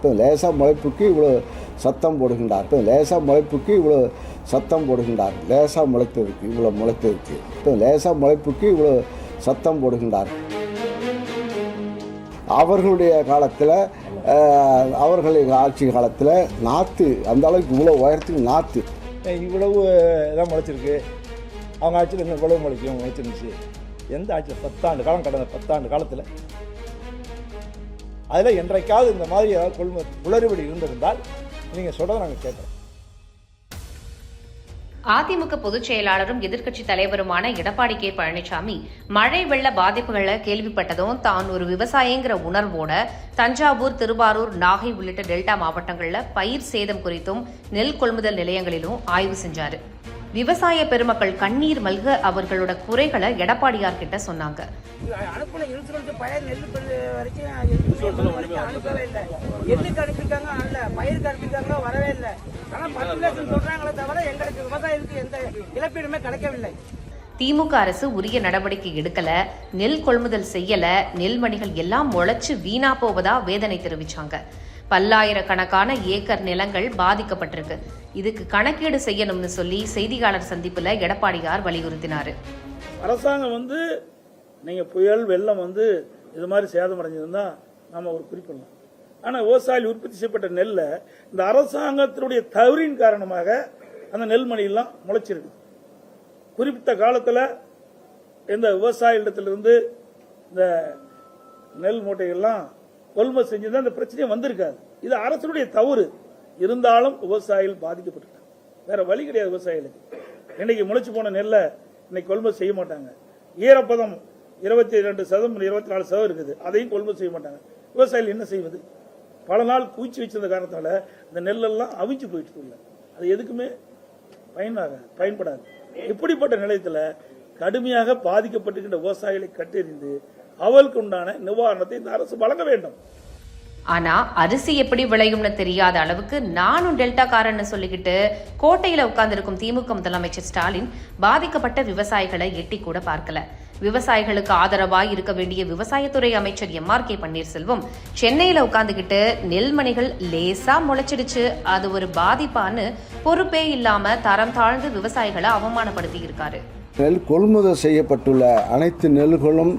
இப்போ லேசாக முளைப்புக்கு இவ்வளோ சத்தம் போடுகின்றார். இப்போ லேசாக முளைப்புக்கு இவ்வளோ சத்தம் போடுகின்றார். லேசாக முளைத்ததுக்கு இவ்வளோ முளைத்ததுக்கு. இப்போ லேசாக முளைப்புக்கு இவ்வளோ சத்தம் போடுகின்றார். அவர்களுடைய காலத்தில் அவர்களுடைய ஆட்சி காலத்தில் நாற்று அந்த அளவுக்கு இவ்வளோ உயரத்துக்கு நாற்று இவ்வளவு இதான் முளைச்சிருக்கு. அவங்க ஆட்சியில் இன்னும் இவ்வளவு முளைக்கும் முளைச்சிருந்துச்சு. எந்த ஆட்சியில்? பத்தாண்டு காலம் கடந்த பத்தாண்டு காலத்தில். அதில் என்றைக்காவது இந்த மாதிரி ஏதாவது கொள்மு குளறுபடி இருந்திருந்தால் நீங்கள் சொல்கிறத நாங்கள் கேட்குறோம். அதிமுக பொதுச் செயலாளரும் எதிர்க்கட்சி தலைவருமான எடப்பாடி கே பழனிசாமி மழை வெள்ள பாதிப்புகளை கேள்விப்பட்டதும் தான் ஒரு விவசாயிங்கிற உணர்வோட தஞ்சாவூர் திருவாரூர் நாகை உள்ளிட்ட டெல்டா மாவட்டங்களில் பயிர் சேதம் குறித்தும் நெல் கொள்முதல் நிலையங்களிலும் ஆய்வு செஞ்சாரு. விவசாய பெருமக்கள் கண்ணீர் மல்க அவர்களோட குறைகளை எடப்பாடியார் கிட்ட சொன்னாங்க திமுக அரசு உரிய நடவடிக்கை எடுக்கல நெல் கொள்முதல் செய்யல நெல்மணிகள் எல்லாம் முளைச்சு வீணா போவதா வேதனை தெரிவிச்சாங்க. பல்லாயிரக்கணக்கான ஏக்கர் நிலங்கள் பாதிக்கப்பட்டிருக்கு. இதுக்கு கணக்கீடு செய்யணும்னு சொல்லி செய்தியாளர் சந்திப்புல எடப்பாடியார் வலியுறுத்தினார். அரசாங்கம் வந்து நீங்கள் புயல் வெள்ளம் வந்து இது மாதிரி சேதம் அடைஞ்சிருந்தா நாம ஒரு குறிப்பிடலாம் ஆனால் விவசாயி உற்பத்தி செய்யப்பட்ட நெல்லை இந்த அரசாங்கத்தினுடைய தவறின் காரணமாக அந்த நெல்மணியெல்லாம் முளைச்சிருக்கு. குறிப்பிட்ட காலத்தில் இந்த விவசாயிகளிடத்திலிருந்து இந்த நெல் மூட்டைகள்லாம் கொள்முதல் செஞ்சிருந்தா இந்த பிரச்சனையே வந்திருக்காது. இது அரசனுடைய தவறு. இருந்தாலும் விவசாயிகள் பாதிக்கப்பட்டிருக்காங்க வேற வழி கிடையாது விவசாயிகளுக்கு. இன்னைக்கு முளைச்சு போன நெல்லை இன்னைக்கு கொள்முதல் செய்ய மாட்டாங்க. ஈரப்பதம் இருபத்தி ரெண்டு சதம் இருபத்தி நாலு சதம் இருக்குது. அதையும் கொள்முதல் செய்ய மாட்டாங்க. விவசாயிகள் என்ன செய்வது? பல நாள் குவிச்சு வச்சிருந்த காரணத்தால இந்த நெல்லெல்லாம் அவிச்சு போயிட்டு இல்லை அது எதுக்குமே பயனாக பயன்படாது. இப்படிப்பட்ட நிலையத்தில் கடுமையாக பாதிக்கப்பட்டிருக்கின்ற விவசாயிகளை கட்டறிந்து அவளுக்கு உண்டான நிவாரணத்தை இந்த அரசு வழங்க வேண்டும். ஆனா அரிசி எப்படி விளையும்னு தெரியாத அளவுக்கு நானும் டெல்டாக்காரன்னு சொல்லிக்கிட்டு கோட்டையில உட்கார்ந்திருக்கும் திமுக முதலமைச்சர் ஸ்டாலின் பாதிக்கப்பட்ட விவசாயிகளை எட்டி கூட பார்க்கல. விவசாயிகளுக்கு ஆதரவாய் இருக்க வேண்டிய விவசாயத்துறை அமைச்சர் எம் ஆர் கே பன்னீர்செல்வம் சென்னையில உட்காந்துக்கிட்டு நெல்மணிகள் லேசா முளைச்சிடுச்சு. அது ஒரு பாதிப்பான்னு பொறுப்பே இல்லாம தரம் தாழ்ந்து விவசாயிகளை அவமானப்படுத்தி இருக்காரு நெல் கொள்முதல் செய்யப்பட்டுள்ள அனைத்து நெல்களும்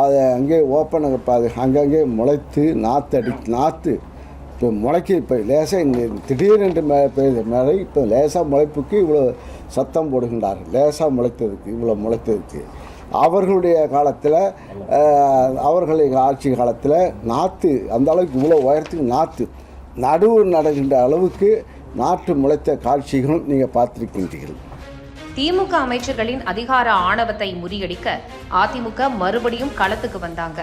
அதை அங்கே ஓப்பன் பாது அங்கங்கே முளைத்து நாற்று அடி நாற்று இப்போ முளைக்க இப்போ லேசாக இங்கே திடீரென்று மே பெய்த மழை இப்போ லேசாக முளைப்புக்கு இவ்வளோ சத்தம் போடுகின்றார் லேசாக முளைத்ததுக்கு இவ்வளோ முளைத்ததுக்கு. அவர்களுடைய காலத்தில் அவர்களுடைய ஆட்சி காலத்தில் நாற்று அந்த அளவுக்கு இவ்வளோ உயரத்துக்கு நாற்று நடுவு நடக்கின்ற அளவுக்கு நாற்று முளைத்த காட்சிகளும் நீங்கள் பார்த்திருக்கின்றீர்கள். திமுக அமைச்சர்களின் அதிகார ஆணவத்தை முறியடிக்க அதிமுக மறுபடியும் களத்துக்கு வந்தாங்க.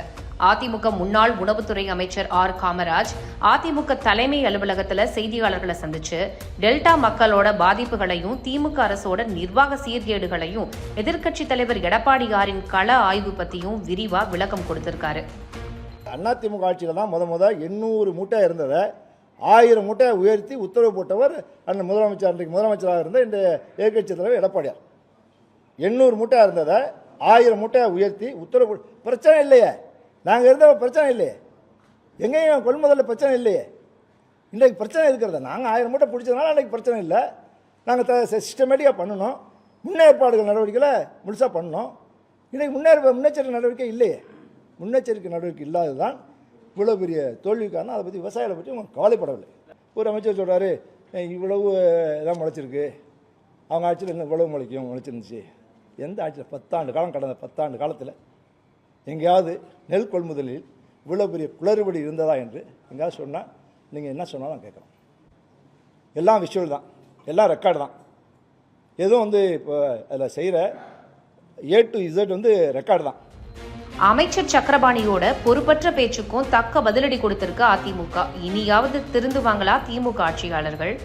அதிமுக முன்னாள் உணவுத்துறை அமைச்சர் ஆர். காமராஜ் அதிமுக தலைமை அலுவலகத்தில் செய்தியாளர்களை சந்திச்சு டெல்டா மக்களோட பாதிப்புகளையும் திமுக அரசோட நிர்வாக சீர்கேடுகளையும் எதிர்க்கட்சித் தலைவர் எடப்பாடியாரின் கள ஆய்வு பத்தியும் விரிவா விளக்கம் கொடுத்திருக்காரு. அதிமுக ஆட்சியில் தான் முத முத எண்ணூறு மூட்டை இருந்ததை ஆயிரம் மூட்டையை உயர்த்தி உத்தரவு போட்டவர் அந்த முதலமைச்சர் அன்றைக்கு முதலமைச்சராக இருந்த இந்த எதிர்க்கட்சி தலைவர் எடப்பாடியார். எண்ணூறு மூட்டையாக இருந்ததை ஆயிரம் மூட்டையை உயர்த்தி உத்தரவு பிரச்சனை இல்லையே. நாங்கள் இருந்த பிரச்சனை இல்லையே. எங்கேயும் கொள்முதலில் பிரச்சனை இல்லையே. இன்றைக்கு பிரச்சனை இருக்கிறத. நாங்கள் ஆயிரம் மூட்டை பிடிச்சதுனால அன்றைக்கு பிரச்சனை இல்லை. நாங்கள் த சிஸ்டமேட்டிக்காக பண்ணணும். முன்னேற்பாடுகள் நடவடிக்கைகளை முழுசாக பண்ணணும். இன்றைக்கு முன்னேற்ப முன்னெச்சரிக்கை நடவடிக்கை இல்லையே. முன்னெச்சரிக்கை நடவடிக்கை இல்லாதது தான் இவ்வளோ பெரிய தோல்விக்கான அதை பற்றி விவசாயிகளை பற்றி அவங்க கவலைப்படவில்லை. ஒரு அமைச்சர் சொல்கிறாரு இவ்வளவு இதாக முளைச்சிருக்கு. அவங்க ஆட்சியில் இன்னும் இவ்வளவு முளைக்கும் முளைச்சிருந்துச்சு. எந்த ஆட்சியில்? பத்தாண்டு காலம் கடந்த பத்தாண்டு காலத்தில். எங்கேயாவது நெல் கொள்முதலில் இவ்வளோ பெரிய குளறுபடி இருந்ததா என்று எங்கேயாவது சொன்னால் நீங்கள் என்ன சொன்னாலும் நான் கேட்குறோம் எல்லாம் விஷுவல் தான். எல்லாம் ரெக்கார்டு தான். எதுவும் வந்து இப்போ அதில் செய்கிற ஏ டு இசட் வந்து ரெக்கார்டு தான். அமைச்சர் சக்கரபாணியோட பொறுப்பற்ற பேச்சுக்கும் தக்க பதிலடி கொடுத்திருக்கு அதிமுக. இனியாவது திருந்துவாங்களா திமுக ஆட்சியாளர்கள்?